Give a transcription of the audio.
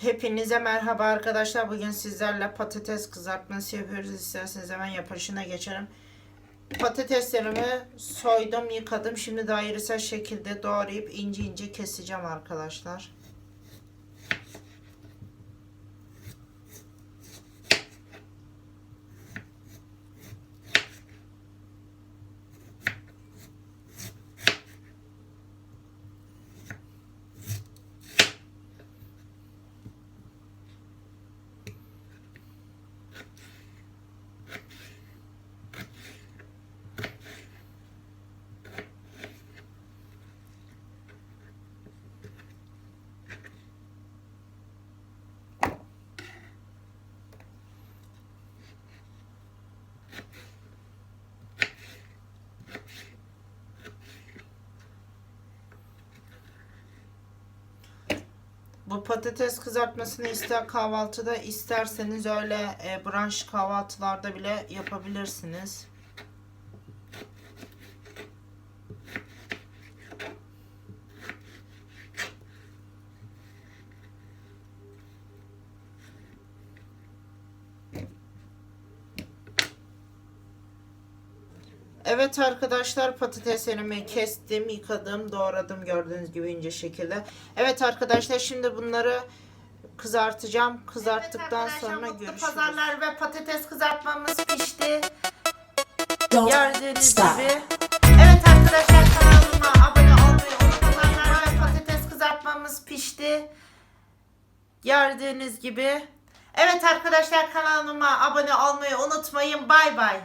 Hepinize merhaba arkadaşlar. Bugün sizlerle patates kızartması yapıyoruz. İsterseniz hemen yapışına geçelim. Patateslerimi soydum, yıkadım. Şimdi dairesel şekilde doğrayıp ince ince keseceğim arkadaşlar. Bu patates kızartmasını ister kahvaltıda isterseniz öyle e, brunch kahvaltılarda bile yapabilirsiniz. Evet arkadaşlar patateslerimi kestim, yıkadım, doğradım gördüğünüz gibi ince şekilde. Evet arkadaşlar şimdi bunları kızartacağım. Kızarttıktan sonra görüşürüz. Pazarlar ve patates kızartmamız pişti. Don't Gördüğünüz stop. gibi. Evet arkadaşlar kanalıma abone olmayı unutmayın. ve patates kızartmamız pişti. Gördüğünüz gibi. Evet arkadaşlar kanalıma abone olmayı unutmayın. Bay bay.